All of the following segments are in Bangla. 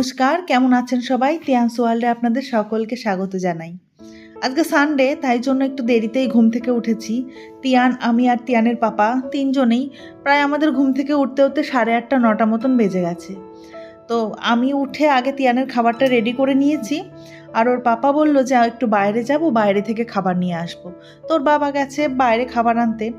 নমস্কার, কেমন আছেন সবাই? তিয়ান্স ওয়ার্ল্ডে আপনাদের সকলকে স্বাগত জানাই। আজকে সানডে তাই জন্য একটু দেরিতেই ঘুম থেকে উঠেছি। তিয়ান, আমি আর তিয়ানের পাপা তিনজনেই প্রায় আমাদের ঘুম থেকে উঠতে উঠতে সাড়ে আটটা, নটা মতন বেজে গেছে। তো আমি উঠে আগে তিয়ানের খাবারটা রেডি করে নিয়েছি। আর ওর পাপা বলল যে একটু বাইরে যাব, বাইরে থেকে খাবার নিয়ে আসব। তোর বাবা গেছে বাইরে খাবার আনতে।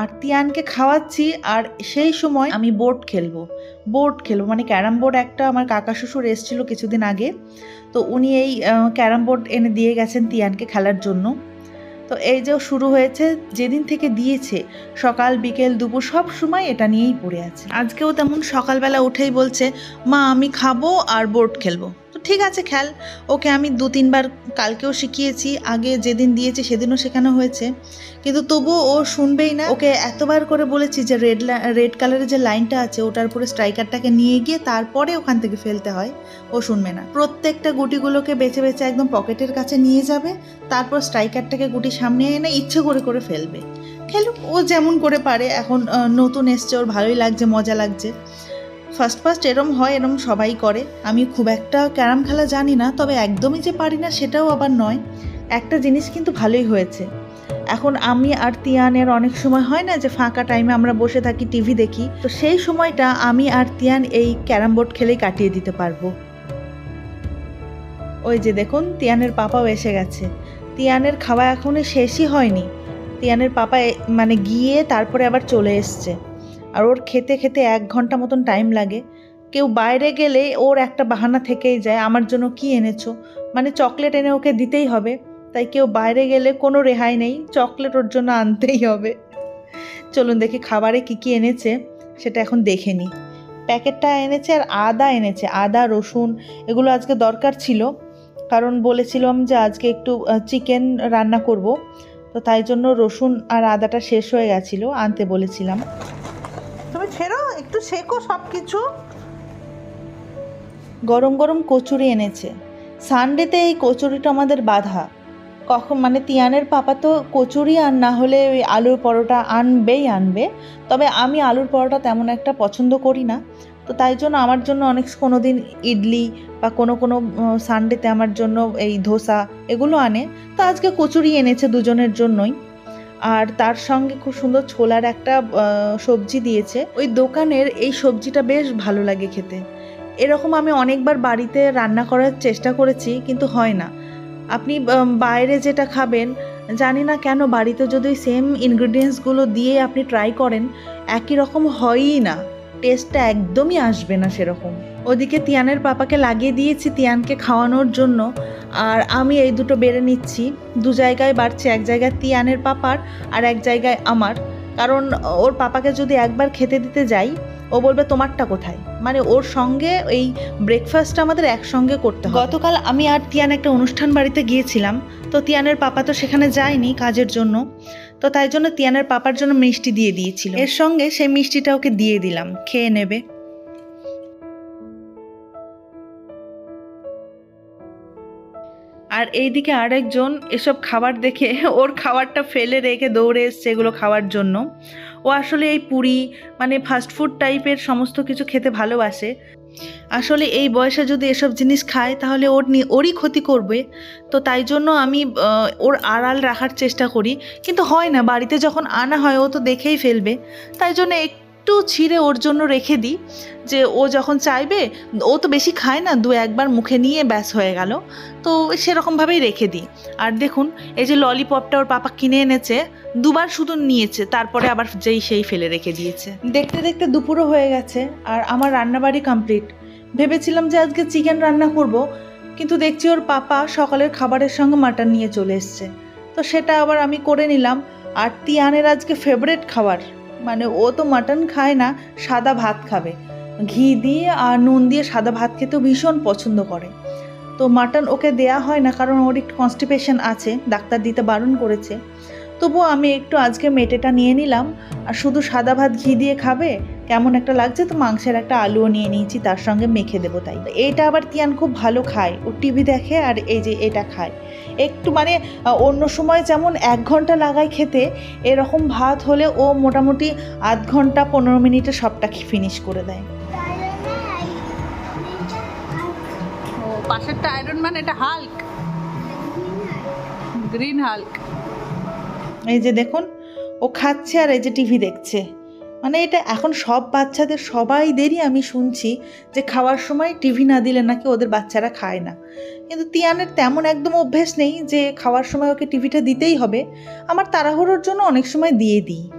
আর তিয়ানকে খাওয়াচ্ছি, আর সেই সময় আমি বোর্ড খেলব। বোর্ড খেলব মানে ক্যারাম বোর্ড একটা আমার কাকা শ্বশুর এসেছিল কিছুদিন আগে। তো উনি এই ক্যারাম বোর্ড এনে দিয়ে গেছেন তিয়ানকে খেলার জন্য। তো এই যে শুরু হয়েছে, যেদিন থেকে দিয়েছে, সকাল, বিকেল, দুপুর, সব সময় এটা নিয়েই পড়ে আছে। আজকেও তেমন সকালবেলা উঠেই বলছে, মা, আমি খাব আর বোর্ড খেলব। ঠিক আছে খেল ওকে আমি দু তিনবার কালকেও শিখিয়েছি, আগে যেদিন দিয়েছে সেদিনও শেখানো হয়েছে। কিন্তু তবুও ও শুনবেই না। ওকে এতবার করে বলেছি যে রেড রেড কালারের যে লাইনটা আছে, ওটার উপরে স্ট্রাইকারটাকে নিয়ে গিয়ে তারপরে ওখান থেকে ফেলতে হয়। ও শুনবে না। প্রত্যেকটা গুটিগুলোকে বেছে বেছে একদম পকেটের কাছে নিয়ে যাবে, তারপর স্ট্রাইকারটাকে গুটি সামনে এনে ইচ্ছে করে করে ফেলবে। খেলুক, ও যেমন করে পারে, এখন নতুন এসছে, ওর ভালোই লাগছে, মজা লাগছে। ফার্স্ট ফার্স্ট এরম হয়, এরম সবাই করে। আমি খুব একটা ক্যারাম খেলা জানি না, তবে একদমই যে পারি না সেটাও আবার নয়। একটা জিনিস কিন্তু ভালোই হয়েছে। এখন আমি আর তিয়ানের অনেক সময় হয় না যে ফাঁকা টাইমে আমরা বসে থাকি টিভি দেখি। তো সেই সময়টা আমি আর তিয়ান এই ক্যারাম বোর্ড খেলেই কাটিয়ে দিতে পারব। ওই যে দেখুন, তিয়ানের পাপাও এসে গেছে। তিয়ানের খাওয়া এখনও শেষই হয়নি। তিয়ানের পাপা মানে গিয়ে তারপরে আবার চলে এসছে। আর ওর খেতে খেতে এক ঘণ্টা মতন টাইম লাগে। কেউ বাইরে গেলে ওর একটা বাহানা থেকেই যায়, আমার জন্য কি এনেছো? মানে চকলেট এনে ওকে দিতেই হবে। তাই কেউ বাইরে গেলে কোনো রেহাই নেই চকলেট ওর জন্য আনতেই হবে। চলুন দেখি খাবারে কি কি এনেছে, সেটা এখন দেখে নিই। প্যাকেটটা এনেছে আর আদা এনেছে, আদা, রসুন, এগুলো আজকে দরকার ছিল। কারণ বলেছিলাম যে আজকে একটু চিকেন রান্না করব। তো তাই জন্য রসুন আর আদাটা শেষ হয়ে গেছিল, আনতে বলেছিলাম। তুমি ছেড়ো, একটু শেখো সব কিছু গরম গরম কচুরি এনেছে। সানডেতে এই কচুরিটা আমাদের বাধা। কখন মানে তিয়ানের পাপা তো কচুরি আর না হলে ওই আলুর পরোটা আনবেই আনবে। তবে আমি আলুর পরোটা তেমন একটা পছন্দ করি না। তো তাই জন্য আমার জন্য অনেক কোনো দিন ইডলি বা কোনো কোনো সানডেতে আমার জন্য এই ধোসা এগুলো আনে। তো আজকে কচুরি এনেছে দুজনের জন্যই। আর তার সঙ্গে খুব সুন্দর ছোলার একটা সবজি দিয়েছে। ওই দোকানের এই সবজিটা বেশ ভালো লাগে খেতে। এরকম আমি অনেকবার বাড়িতে রান্না করার চেষ্টা করেছি, কিন্তু হয় না। আপনি বাইরে যেটা খাবেন, জানি না কেন বাড়িতে যদি সেম ইনগ্রিডিয়েন্টসগুলো দিয়ে আপনি ট্রাই করেন, একই রকম হয়ই না। টেস্টটা একদমই আসবে না সেরকম। ওদিকে তিয়ানের পাপাকে লাগিয়ে দিয়েছি তিয়ানকে খাওয়ানোর জন্য, আর আমি এই দুটো বেড়ে নিচ্ছি। দু জায়গায় বাড়ছে, এক জায়গায় তিয়ানের পাপার আর এক জায়গায় আমার। কারণ ওর পাপাকে যদি একবার খেতে দিতে যাই, ও বলবে তোমারটা কোথায়? মানে ওর সঙ্গে এই ব্রেকফাস্টটা আমাদের একসঙ্গে করতে হবে। গতকাল আমি আর তিয়ান একটা অনুষ্ঠান বাড়িতে গিয়েছিলাম, তো তিয়ানের পাপা তো সেখানে যায়নি কাজের জন্য। তো তাই জন্য তিয়ানের পাপার জন্য মিষ্টি দিয়ে দিয়েছিল। এর সঙ্গে সেই মিষ্টিটা ওকে দিয়ে দিলাম। খেয়ে নেবে। আর এইদিকে আরেকজন এসব খাবার দেখে ওর খাবারটা ফেলে রেখে দৌড়ে এসছে এগুলো খাওয়ার জন্য। ও আসলে এই পুরি মানে ফাস্টফুড টাইপের সমস্ত কিছু খেতে ভালোবাসে। আসলে এই বয়সে যদি এসব জিনিস খায়, তাহলে ওর ওরই ক্ষতি করবে। তো তাই জন্য আমি ওর আড়াল রাখার চেষ্টা করি। কিন্তু হয় না, বাড়িতে যখন আনা হয়, ও তো দেখেই ফেলবে। তাই জন্য একটু ছিঁড়ে ওর জন্য রেখে দিই, যে ও যখন চাইবে, ও তো বেশি খায় না, দু একবার মুখে নিয়ে ব্যাস হয়ে গেল। তো সেরকমভাবেই রেখে দিই। আর দেখুন, এই যে ললিপপটা ওর পাপা কিনে এনেছে, দুবার শুধু নিয়েছে, তারপরে আবার যেই সেই ফেলে রেখে দিয়েছে। দেখতে দেখতে দুপুরও হয়ে গেছে, আর আমার রান্নাবাড়ি কমপ্লিট ভেবেছিলাম যে আজকে চিকেন রান্না করব, কিন্তু দেখছি ওর পাপা সকালের খাবারের সঙ্গে মাটন নিয়ে চলে এসছে। তো সেটা আবার আমি করে নিলাম, আর তিয়ানের আজকে ফেভারেট খাবার। মানে ও তো মাটন খায় না, সাদা ভাত খাবে। ঘি দিয়ে আর নুন দিয়ে সাদা ভাত খেতেও ভীষণ পছন্দ করে। তো মাটন ওকে দেয়া হয় না, কারণ ওর একটু কনস্টিপেশন আছে, ডাক্তার দিতে বারণ করেছে। তবুও আমি একটু আজকে মেটেটা নিয়ে নিলাম, আর শুধু সাদা ভাত ঘি দিয়ে খাবে? কেমন একটা লাগছে? তো মাংসের একটা আলুও নিয়ে নিয়েছি, তার সঙ্গে মেখে দেবো তাই। এইটা আবার তিয়ান খুব ভালো খায়। ও টিভি দেখে আর এই যে এটা খায়। একটু মানে অন্য সময় যেমন এক ঘণ্টা লাগায় খেতে এরকম ভাত হলে ও মোটামুটি আধ ঘণ্টা পনেরো মিনিটে সবটা ফিনিশ করে দেয়। পাশেরটা আয়রন ম্যান এটা হাল্ক গ্রিন হাল্ক এই যে দেখুন ও খাচ্ছে আর এই যে টিভি দেখছে। মানে এটা এখন সব বাচ্চাদের, সবাইদেরই আমি শুনছি যে খাওয়ার সময় টিভি না দিলে নাকি ওদের বাচ্চারা খায় না। কিন্তু তিয়ানের তেমন একদম অভ্যেস নেই যে খাওয়ার সময় ওকে টিভিটা দিতেই হবে। আমার তাড়াহুড়োর জন্য অনেক সময় দিয়ে দিই।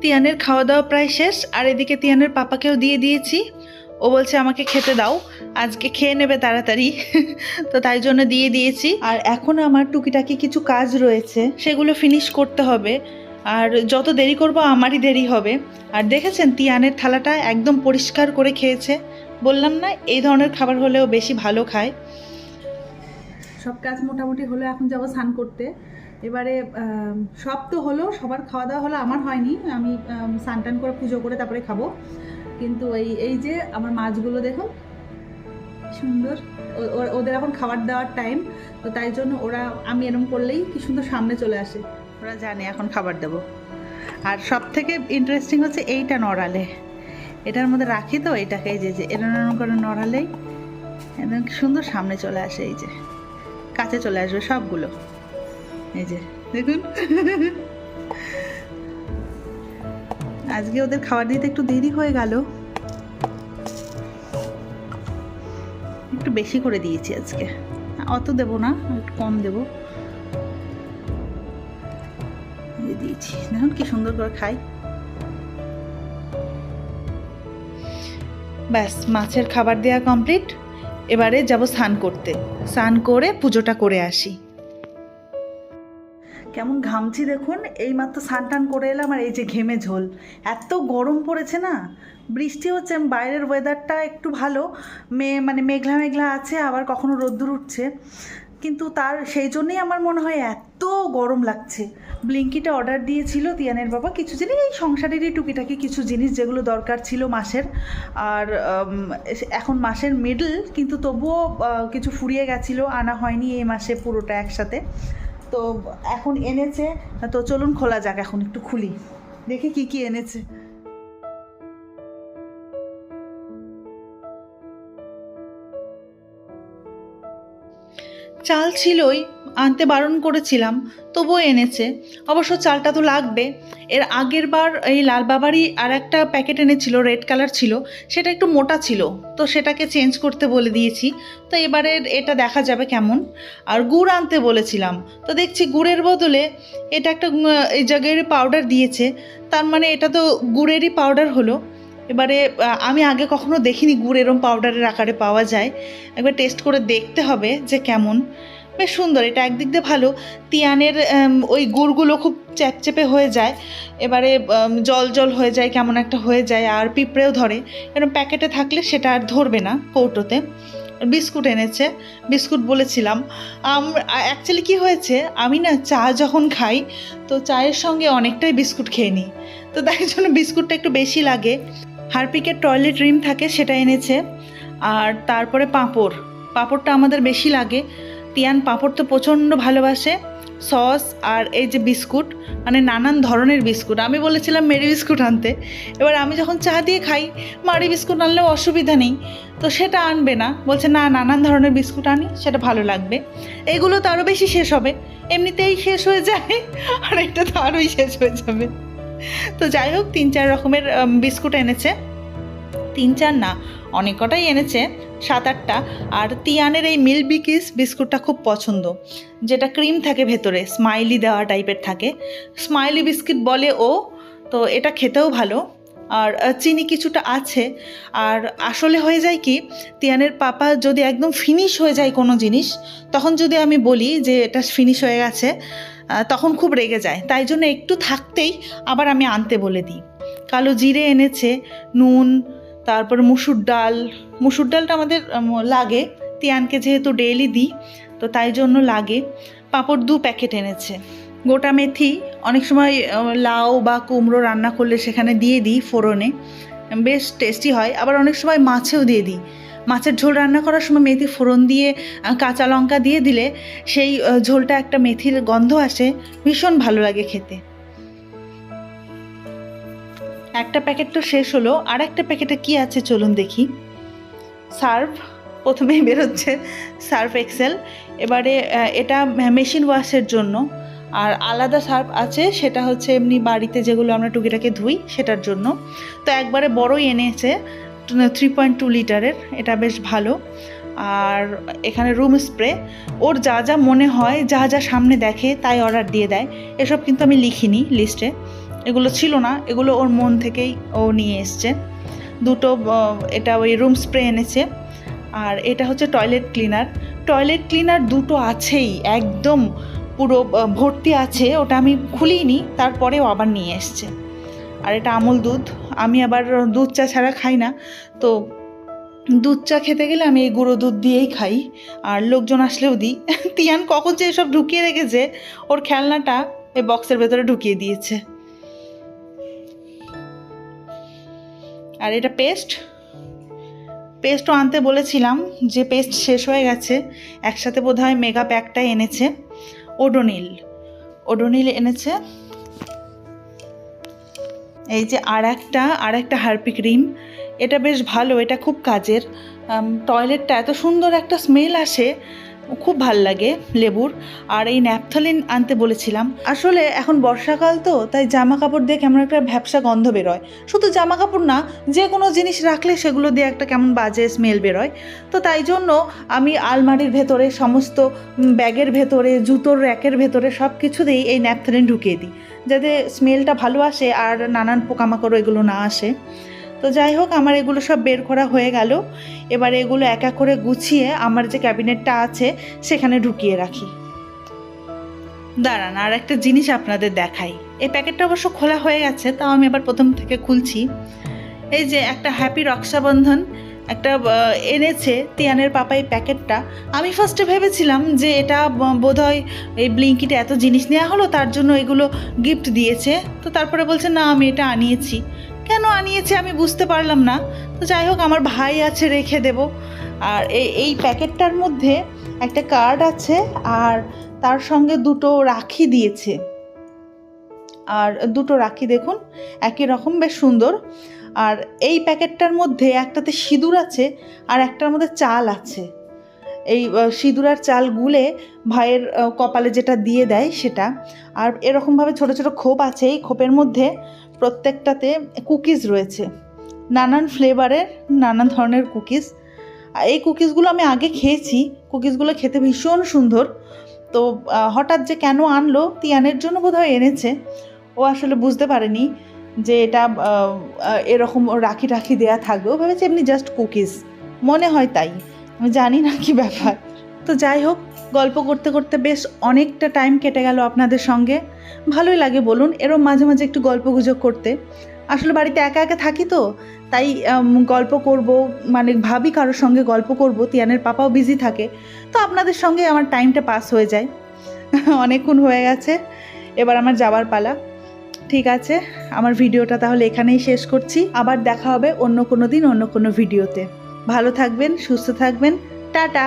তিয়ানের খাওয়া দাওয়া প্রায় শেষ, আর এদিকে তিয়ানের পাপাকেও দিয়ে দিয়েছি। ও বলছে, আমাকে খেতে দাও। আজকে খেয়ে নেবে তাড়াতাড়ি। তো তাই জন্য দিয়ে দিয়েছি। আর এখন আমার টুকিটাকি কিছু কাজ রয়েছে, সেগুলো ফিনিশ করতে হবে। আর যত দেরি করব, আমারই দেরি হবে। আর দেখেছেন, তিয়ানের থালাটা একদম পরিষ্কার করে খেয়েছে। বললাম না, এই ধরনের খাবার হলেও বেশি ভালো খায়। সব কাজ মোটামুটি হলো, এখন যাব স্নান করতে। এবারে সব তো হলো, সবার খাওয়া দাওয়া হলো, আমার হয়নি। আমি স্নান টান করে পুজো করে তারপরে খাব। কিন্তু এই এই যে আমার মাছগুলো দেখো সুন্দর। ওদের এখন খাবার দেওয়ার টাইম তো তাই জন্য ওরা, আমি এরম করলেই কি সুন্দর সামনে চলে আসে। ওরা জানে, এখন খাবার দেবো। আর সব থেকে ইন্টারেস্টিং হচ্ছে এইটা নড়ালে। এটার মধ্যে রাখি তো, এটাকে এই যে যে, এরম করে নড়ালেই একদম সুন্দর সামনে চলে আসে এই যে। কাছে চলে আসবে সবগুলো। এই যে, দেখুন। আজকে ওদের খাবার দিতে একটু দেরি হয়ে গেল। একটু বেশি করে দিয়েছি আজকে। অত দেবো না, একটু কম দেবো। এই দিয়েছি। দেখুন কি সুন্দর করে খাই। ব্যাস, মাছের খাবার দেওয়া কমপ্লিট এবারে যাব স্নান করতে। স্নান করে পুজোটা করে আসি। কেমন ঘামছি দেখুন। এইমাত্র স্নান টান করে এলাম আর এই যে ঘেমে ঝোল। এত গরম পড়েছে না? বৃষ্টি হচ্ছে বাইরের ওয়েদারটা একটু ভালো। মে মানে মেঘলা মেঘলা আছে, আবার কখনো রোদ্দুর উঠছে। কিন্তু তার, সেই জন্যই আমার মনে হয় এত গরম লাগছে। ব্লিঙ্কিটা অর্ডার দিয়েছিল তিয়ানের বাবা। কিছু জিনিস, এই সংসারেরই টুকিটাকি কিছু জিনিস যেগুলো দরকার ছিল মাসের। আর এখন মাসের মিডল কিন্তু তবুও কিছু ফুরিয়ে গেছিল, আনা হয়নি এই মাসে পুরোটা একসাথে। তো এখন এনেছে, তো চলুন খোলা যাক, এখন একটু খুলি। দেখি কি কি এনেছে। চাল ছিলই, আনতে বারণ করেছিলাম, তবুও এনেছে। অবশ্য চালটা তো লাগবে। এর আগের বার এই লাল বাবারই আর একটা প্যাকেট এনেছিল, রেড কালার ছিল, সেটা একটু মোটা ছিল, তো সেটাকে চেঞ্জ করতে বলে দিয়েছি। তো এবারে এটা দেখা যাবে কেমন। আর গুড় আনতে বলেছিলাম। তো দেখছি গুড়ের বদলে এটা একটা এই জায়গায় পাউডার দিয়েছে। তার মানে এটা তো গুড়েরই পাউডার হলো। এবারে আমি আগে কখনো দেখিনি গুড় এরম পাউডারের আকারে পাওয়া যায়। একবার টেস্ট করে দেখতে হবে যে কেমন। বেশ সুন্দর, এটা একদিক দিয়ে ভালো। তিয়ানের ওই গুড়গুলো খুব চ্যাপচ্যাপে হয়ে যায়। এবারে জল জল হয়ে যায়, কেমন একটা হয়ে যায়, আর পিঁপড়েও ধরে। এরকম প্যাকেটে থাকলে সেটা আর ধরবে না কৌটোতে। বিস্কুট এনেছে, বিস্কুট বলেছিলাম। অ্যাকচুয়ালি কি হয়েছে, আমি না চা যখন খাই, তো চায়ের সঙ্গে অনেকটাই বিস্কুট খেয়ে নিই। তো তাই জন্য বিস্কুটটা একটু বেশি লাগে। হারপিকের টয়লেট রিম থাকে, সেটা এনেছে। আর তারপরে পাঁপড়। পাঁপড়টা আমাদের বেশি লাগে। তিয়ান পাঁপড় তো প্রচণ্ড ভালোবাসে। সস আর এই যে বিস্কুট মানে নানান ধরনের বিস্কুট। আমি বলেছিলাম মেরি বিস্কুট আনতে। এবার আমি যখন চা দিয়ে খাই, মারি বিস্কুট আনলেও অসুবিধা নেই। তো সেটা আনবে না। বলছে, না, নানান ধরনের বিস্কুট আনি, সেটা ভালো লাগবে। এগুলো তো আরও বেশি শেষ হবে। এমনিতেই শেষ হয়ে যায়। আর এটা তো আরোই শেষ হয়ে যাবে। তো যাই হোক, তিন চার রকমের বিস্কুট এনেছে। তিন চার না, অনেক কটাই এনেছে, সাত আটটা। আর তিয়ানের এই মিল বিকিস বিস্কুটটা খুব পছন্দ। যেটা ক্রিম থাকে ভেতরে, স্মাইলি দেওয়া টাইপের থাকে। স্মাইলি বিস্কিট বলে ও, তো এটা খেতেও ভালো। আর চিনি কিছুটা আছে। আর আসলে হয়ে যায় কি, তিয়ানের পাপা যদি একদম ফিনিশ হয়ে যায় কোনো জিনিস, তখন যদি আমি বলি যে এটা ফিনিশ হয়ে গেছে তখন খুব রেগে যায়। তাই জন্য একটু থাকতেই আবার আমি আনতে বলে দিই। কালো জিরে এনেছে, নুন, তারপর মুসুর ডাল। মুসুর ডালটা আমাদের লাগে। তিয়ানকে যেহেতু ডেইলি দিই, তো তাই জন্য লাগে। পাঁপড় দু প্যাকেট এনেছে। গোটা মেথি, অনেক সময় লাউ বা কুমড়ো রান্না করলে সেখানে দিয়ে দিই ফোড়নে। বেশ টেস্টি হয়। আবার অনেক সময় মাছেও দিয়ে দিই। মাছের ঝোল রান্না করার সময় মেথি ফোড়ন দিয়ে কাঁচা লঙ্কা দিয়ে দিলে সেই ঝোলটা একটা মেথির গন্ধ আসে, ভীষণ ভালো লাগে খেতে। একটা প্যাকেট তো শেষ হলো আর একটা প্যাকেটে কি আছে চলুন দেখি। সার্ভ প্রথমেই বেরোচ্ছে, সার্ফ এক্সেল। এবারে এটা মেশিন ওয়াশের জন্য, আর আলাদা সার্ফ আছে, সেটা হচ্ছে এমনি বাড়িতে যেগুলো আমরা টুকিটাকে ধুই, সেটার জন্য। তো একবারে বড়ই এনেছে থ্রি পয়েন্ট টু লিটারের এটা বেশ ভালো। আর এখানে রুম স্প্রে ওর যা যা মনে হয়, যা যা সামনে দেখে, তাই অর্ডার দিয়ে দেয়। এসব কিন্তু আমি লিখিনি লিস্টে এগুলো ছিল না, এগুলো ওর মন থেকেই ও নিয়ে এসছে। দুটো এটা ওই রুম স্প্রে এনেছে। আর এটা হচ্ছে টয়লেট ক্লিনার টয়লেট ক্লিনার দুটো আছেই, একদম পুরো ভর্তি আছে, ওটা আমি খুলিনি, তারপরেও আবার নিয়ে এসছে। আর এটা আমুল দুধ। আমি আবার দুধ চা ছাড়া খাই না। তো দুধ চা খেতে গেলে আমি এই গুঁড়ো দুধ দিয়েই খাই। আর লোকজন আসলেও দিই। তিয়ান কখন যে এসব ঢুকিয়ে রেখেছে, ওর খেলনাটা এই বক্সের ভেতরে ঢুকিয়ে দিয়েছে। আর এটা পেস্ট। পেস্টও আনতে বলেছিলাম যে পেস্ট শেষ হয়ে গেছে। একসাথে বোধহয় মেগা প্যাকটাই এনেছে। ওডোনিল। ওডোনিল এনেছে। এই যে আর একটা আর একটা হার্পি ক্রিম এটা বেশ ভালো, এটা খুব কাজের। টয়লেটটা এত সুন্দর একটা স্মেল আসে, খুব ভালো লাগে লেবুর। আর এই ন্যাপথলিন আনতে বলেছিলাম। আসলে এখন বর্ষাকাল তো, তাই জামা কাপড় দিয়ে কেমন একটা ভ্যাবসা গন্ধ বেরোয়। শুধু জামা কাপড় না, যে কোনো জিনিস রাখলে সেগুলো দিয়ে একটা কেমন বাজে স্মেল বেরোয়। তো তাই জন্য আমি আলমারির ভেতরে, সমস্ত ব্যাগের ভেতরে, জুতোর র্যাকের ভেতরে সব কিছুতেই এই ন্যাপথলিন ঢুকিয়ে দিই। যাতে স্মেলটা ভালো আসে আর নানান পোকামাকড় এগুলো না আসে। তো যাই হোক, আমার এগুলো সব বের করা হয়ে গেল। এবার এগুলো এক এক করে গুছিয়ে আমার যে ক্যাবিনেটটা আছে, সেখানে ঢুকিয়ে রাখি। দাঁড়ান আর একটা জিনিস আপনাদের দেখাই। এই প্যাকেটটা অবশ্য খোলা হয়ে গেছে, তাও আমি আবার প্রথম থেকে খুলছি। এই যে একটা হ্যাপি রক্ষাবন্ধন একটা এনেছে তিয়ানের পাপা এই প্যাকেটটা। আমি ফার্স্টে ভেবেছিলাম যে এটা বোধহয় এই ব্লিঙ্কিটে এত জিনিস নেওয়া হলো, তার জন্য এগুলো গিফট দিয়েছে। তো তারপরে বলছে, না, আমি এটা আনিয়েছি। কেন আনিয়েছে আমি বুঝতে পারলাম না। তো যাই হোক, আমার ভাই আছে, রেখে দেব। আর এই এই প্যাকেটটার মধ্যে একটা কার্ড আছে, আর তার সঙ্গে দুটো রাখি দিয়েছে। আর দুটো রাখি দেখুন, একই রকম, বেশ সুন্দর। আর এই প্যাকেটটার মধ্যে একটাতে সিঁদুর আছে আর একটার মধ্যে চাল আছে। এই সিঁদুর আর চাল গুলে ভাইয়ের কপালে যেটা দিয়ে দেয় সেটা। আর এরকমভাবে ছোট ছোট খোপ আছে। এই খোপের মধ্যে প্রত্যেকটাতে কুকিজ রয়েছে। নানান ফ্লেভারের, নানান ধরনের কুকিজ। এই কুকিজগুলো আমি আগে খেয়েছি। কুকিজগুলো খেতে ভীষণ সুন্দর। তো হঠাৎ যে কেন আনলো, তিয়ানের জন্য বোধহয় এনেছে। ও আসলে বুঝতে পারেনি। যে এটা এরকম রাখি রাখি দেয়া থাকবে। ও ভেবেছে এমনি জাস্ট কুকিজ মনে হয় তাই। আমি জানি না কি ব্যাপার। তো যাই হোক, গল্প করতে করতে বেশ অনেকটা টাইম কেটে গেল আপনাদের সঙ্গে। ভালোই লাগে বলুন, এরম মাঝে মাঝে একটু গল্প গুজব করতে। আসলে বাড়িতে একা একা থাকি তো, তাই গল্প করব মানে ভাবি কারোর সঙ্গে গল্প করব, তিয়ানের পাপাও বিজি থাকে। তো আপনাদের সঙ্গে আমার টাইমটা পাস হয়ে যায়। অনেকক্ষণ হয়ে গেছে। এবার আমার যাওয়ার পালা। ঠিক আছে, আমার ভিডিওটা তাহলে এখানেই শেষ করছি। আবার দেখা হবে অন্য কোনো দিন, অন্য কোনো ভিডিওতে। ভালো থাকবেন, সুস্থ থাকবেন। টাটা!